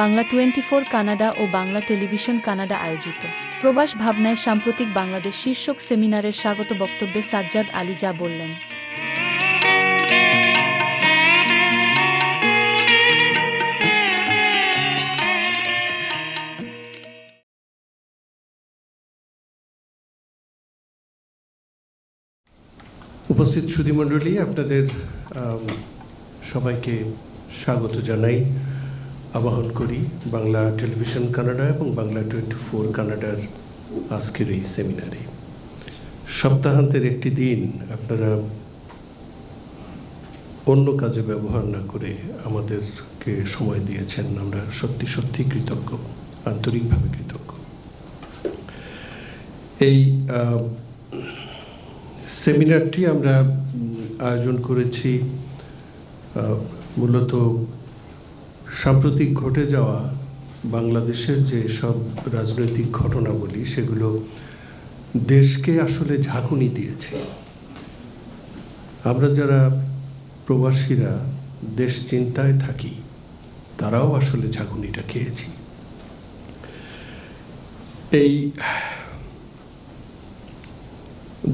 Bangla twenty four Canada ও Bangla television Canada আয়োজিত। প্রবাস ভাবনায় সাম্প্রতিক বাংলাদেশ শীর্ষক সেমিনারের স্বাগত বক্তব্যে সাজ্জাদ আলী যা বললেন। উপস্থিত সুধীমণ্ডলী, আপনাদের সবাইকে স্বাগত জানাই। আবাহন করি বাংলা টেলিভিশন কানাডা এবং বাংলা টোয়েন্টি ফোর কানাডার আজকের এই সেমিনারে। সপ্তাহান্তের একটি দিন আপনারা অন্য কাজে ব্যবহার না করে আমাদেরকে সময় দিয়েছেন। আমরা সত্যি সত্যি কৃতজ্ঞ, আন্তরিকভাবে কৃতজ্ঞ। এই সেমিনারটি আমরা আয়োজন করেছি মূলত সাম্প্রতিক ঘটে যাওয়া বাংলাদেশের যে সব রাজনৈতিক ঘটনাবলী, সেগুলো দেশকে আসলে ঝাঁকুনি দিয়েছে। আমরা যারা প্রবাসীরা দেশ চিন্তায় থাকি, তারাও আসলে ঝাঁকুনিটা খেয়েছি। এই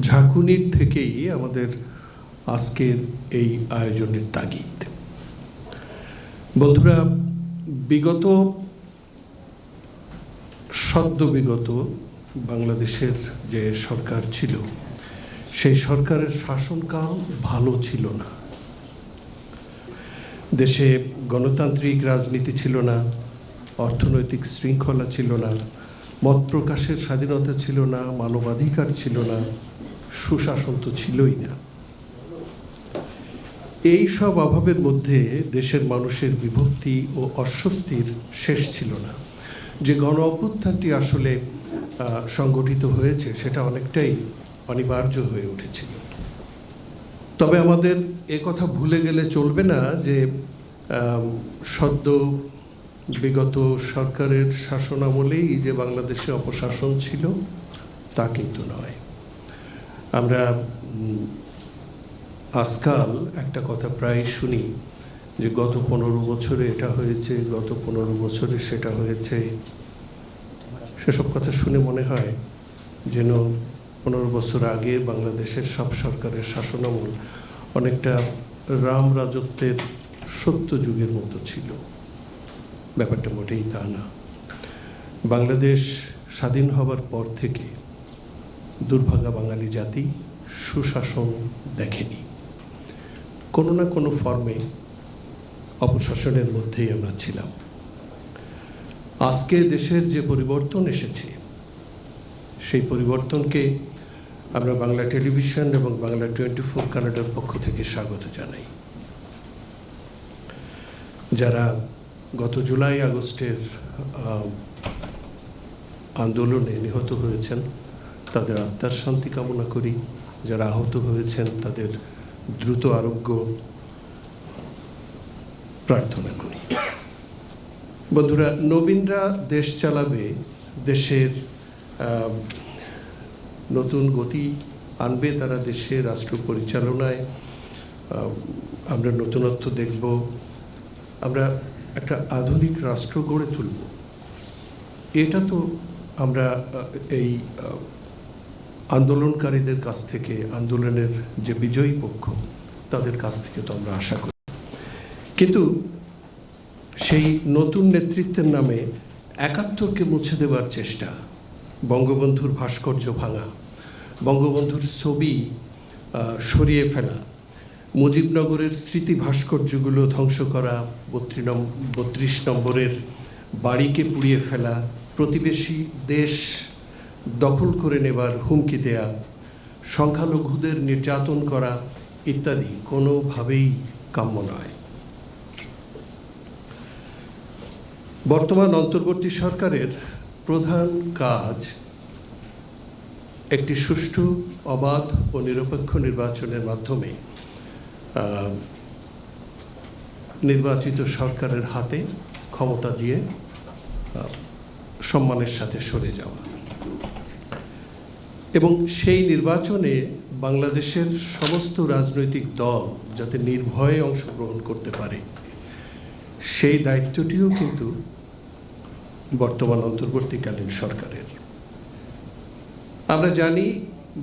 ঝাঁকুনির থেকেই আমাদের আজকের এই আয়োজনের তাগিদ। বন্ধুরা, বিগত সদ্য বিগত বাংলাদেশের যে সরকার ছিল, সেই সরকারের শাসনকাল ভালো ছিল না। দেশে গণতান্ত্রিক রাজনীতি ছিল না, অর্থনৈতিক শৃঙ্খলা ছিল না, মত প্রকাশের স্বাধীনতা ছিল না, মানবাধিকার ছিল না, সুশাসন তো ছিলই না। এই সব অভাবের মধ্যে দেশের মানুষের বিভক্তি ও অস্বস্তির শেষ ছিল না। যে গণ অভ্যুত্থানটি আসলে সংগঠিত হয়েছে, সেটা অনেকটাই অনিবার্য হয়ে উঠেছিল তবে আমাদের এ কথা ভুলে গেলে চলবে না যে সদ্য বিগত সরকারের শাসনামলেই যে বাংলাদেশে অপশাসন ছিল, তা কিন্তু নয়। আমরা আজকাল একটা কথা প্রায় শুনি যে গত পনেরো বছরে এটা হয়েছে, গত পনেরো বছরে সেটা হয়েছে। সেসব কথা শুনে মনে হয় যেন পনেরো বছর আগে বাংলাদেশের সব সরকারের শাসনামল অনেকটা রাম রাজত্বের সত্য যুগের মতো ছিল। ব্যাপারটা মোটেই তা না। বাংলাদেশ স্বাধীন হবার পর থেকে দুর্ভাগা বাঙালি জাতি সুশাসন দেখেনি। কোনো না কোনো ফর্মে অপশাসনের মধ্যেই আমরা ছিলাম। আজকে দেশের যে পরিবর্তন এসেছে, সেই পরিবর্তনকে আমরা বাংলা টেলিভিশন এবং বাংলা টোয়েন্টি ফোর কানাডার পক্ষ থেকে স্বাগত জানাই। যারা গত জুলাই আগস্টের আন্দোলনে নিহত হয়েছেন, তাদের আত্মার শান্তি কামনা করি। যারা আহত হয়েছেন, তাদের দ্রুত আরোগ্য প্রার্থনা করি। বন্ধুরা, নবীনরা দেশ চালাবে, দেশের নতুন গতি আনবে তারা দেশে রাষ্ট্র পরিচালনায়। আমরা নতুনত্ব দেখব। আমরা একটা আধুনিক রাষ্ট্র গড়ে তুলব। এটা তো আমরা এই আন্দোলনকারীদের কাছ থেকে, আন্দোলনের যে বিজয়ী পক্ষ, তাদের কাছ থেকে তো আমরা আশা করি। কিন্তু সেই নতুন নেতৃত্বের নামে একাত্তরকে মুছে দেওয়ার চেষ্টা, বঙ্গবন্ধুর ভাস্কর্য ভাঙা, বঙ্গবন্ধুর ছবি সরিয়ে ফেলা, মুজিবনগরের স্মৃতি ভাস্কর্যগুলো ধ্বংস করা, বত্রিশ নম- বত্রিশ নম্বরের বাড়িকে পুড়িয়ে ফেলা, প্রতিবেশী দেশ দখল করে নেবার হুমকি দেয়া, সংখ্যালঘুদের নির্যাতন করা ইত্যাদি কোনোভাবেই কাম্য নয়। বর্তমান অন্তর্বর্তী সরকারের প্রধান কাজ একটি সুষ্ঠু, অবাধ ও নিরপেক্ষ নির্বাচনের মাধ্যমে নির্বাচিত সরকারের হাতে ক্ষমতা দিয়ে সম্মানের সাথে সরে যাওয়া। এবং সেই নির্বাচনে বাংলাদেশের সমস্ত রাজনৈতিক দল যাতে নির্ভয়ে অংশগ্রহণ করতে পারে। সেই দায়িত্বটিও কিন্তু বর্তমান অন্তর্বর্তীকালীন সরকারের। আমরা জানি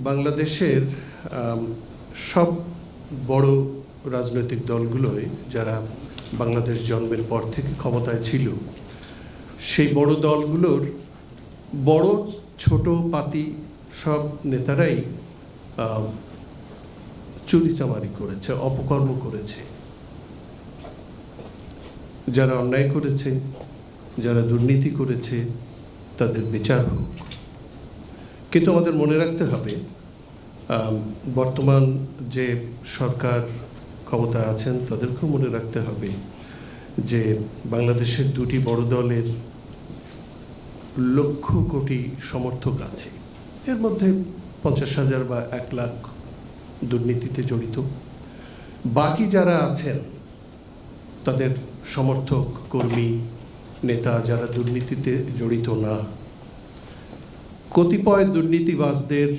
বাংলাদেশের সব বড় রাজনৈতিক দলগুলোই যারা বাংলাদেশ জন্মের পর থেকে ক্ষমতায় ছিল, সেই বড় দলগুলোর বড় ছোট পাতি সব নেতারাই চুরিচামারি করেছে, অপকর্ম করেছে। যারা অন্যায় করেছে, যারা দুর্নীতি করেছে, তাদের বিচার হোক। কিন্তু আমাদের মনে রাখতে হবে বর্তমান যে সরকার ক্ষমতা আছেন, তাদেরকেও মনে রাখতে হবে যে বাংলাদেশের দুটি বড় দলের লক্ষ কোটি সমর্থক আছে। এর মধ্যে পঞ্চাশ হাজার বা এক লাখ দুর্নীতিতে জড়িত। বাকি যারা আছেন, তাদের সমর্থক, কর্মী, নেতা যারা দুর্নীতিতে জড়িত না, কতিপয় দুর্নীতিবাজদের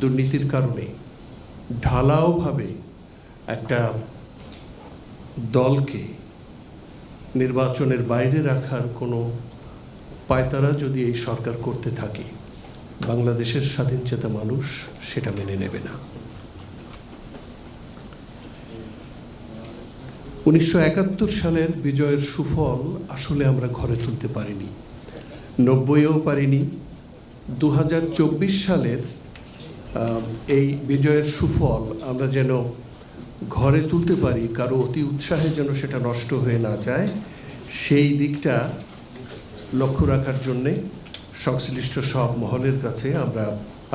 দুর্নীতির কারণে ঢালাওভাবে একটা দলকে নির্বাচনের বাইরে রাখার কোনো পায়তারা যদি এই সরকার করতে থাকে বাংলাদেশের স্বাধীনচেতা মানুষ সেটা মেনে নেবে না। উনিশশো একাত্তর সালের বিজয়ের সুফল আসলে আমরা ঘরে তুলতে পারিনি। নব্বইও পারিনি। দু হাজার চব্বিশ সালের এই বিজয়ের সুফল আমরা যেন ঘরে তুলতে পারি, কারও অতি উৎসাহে যেন সেটা নষ্ট হয়ে না যায়, সেই দিকটা লক্ষ্য রাখার জন্যে সংশ্লিষ্ট সব মহলের কাছে আমরা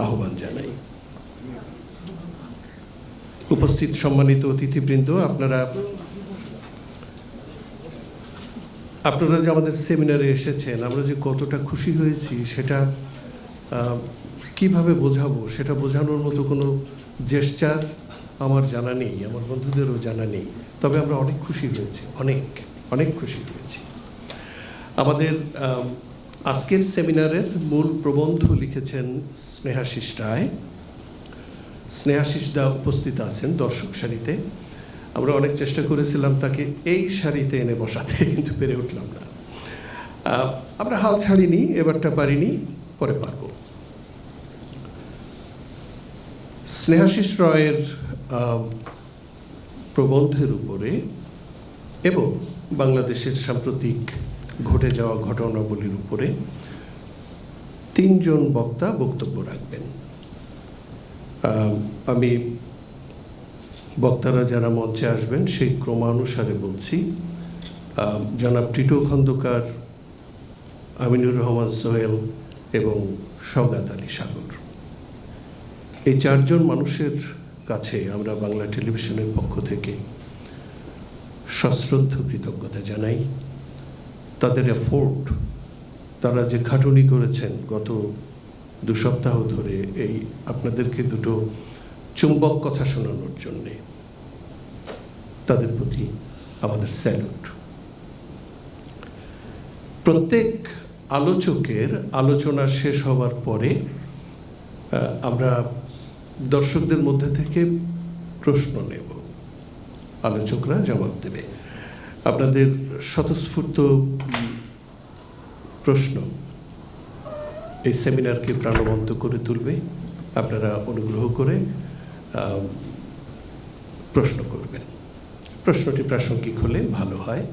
আহ্বান জানাই। উপস্থিত সম্মানিত অতিথিবৃন্দ আপনারা আপনারা যে আমাদের সেমিনারে এসেছেন আমরা যে কতটা খুশি হয়েছি সেটা কীভাবে বোঝাবো সেটা বোঝানোর মতো কোনো জেস্চার আমার জানা নেই আমার বন্ধুদেরও জানা নেই। তবে আমরা অনেক খুশি হয়েছি অনেক অনেক খুশি হয়েছি। আমাদের আম, আজকের সেমিনারের মূল প্রবন্ধ লিখেছেন স্নেহাশিস রায়। স্নেহাশিস দা উপস্থিত আছেন দর্শক সারিতে। আমরা অনেক চেষ্টা করেছিলাম তাকে এই সারিতে এনে বসাতে, কিন্তু পেরে উঠলাম না। আমরা হাল ছাড়িনি, এবারটা পারিনি, পরে পারব। স্নেহাশিস রয়ের প্রবন্ধের উপরে এবং বাংলাদেশের সাম্প্রতিক ঘটে যাওয়া ঘটনাবলীর উপরে তিনজন বক্তা বক্তব্য রাখবেন। আমি বক্তারা যারা মঞ্চে আসবেন, সেই ক্রমানুসারে বলছি জনাব টিটো খন্দকার, আমিনুর রহমান সোহেল এবং সৌগাত আলী সাগর। এই চারজন মানুষের কাছে আমরা বাংলা টেলিভিশনের পক্ষ থেকে সশ্রদ্ধ কৃতজ্ঞতা জানাই। তাদের এফোর্ট তারা যে খাটুনি করেছেন গত দু সপ্তাহ ধরে এই আপনাদেরকে দুটো চুম্বক কথা শোনানোর জন্যে, তাদের প্রতি আমাদের স্যালুট প্রত্যেক আলোচকের আলোচনা শেষ হওয়ার পরে আমরা দর্শকদের মধ্যে থেকে প্রশ্ন নেব। আলোচকরা জবাব দেবে। আপনাদের স্বতঃস্ফূর্ত প্রশ্ন এই সেমিনারকে প্রাণবন্ত করে তুলবে। আপনারা অনুগ্রহ করে প্রশ্ন করবেন। প্রশ্নটি প্রাসঙ্গিক হলে ভালো হয়।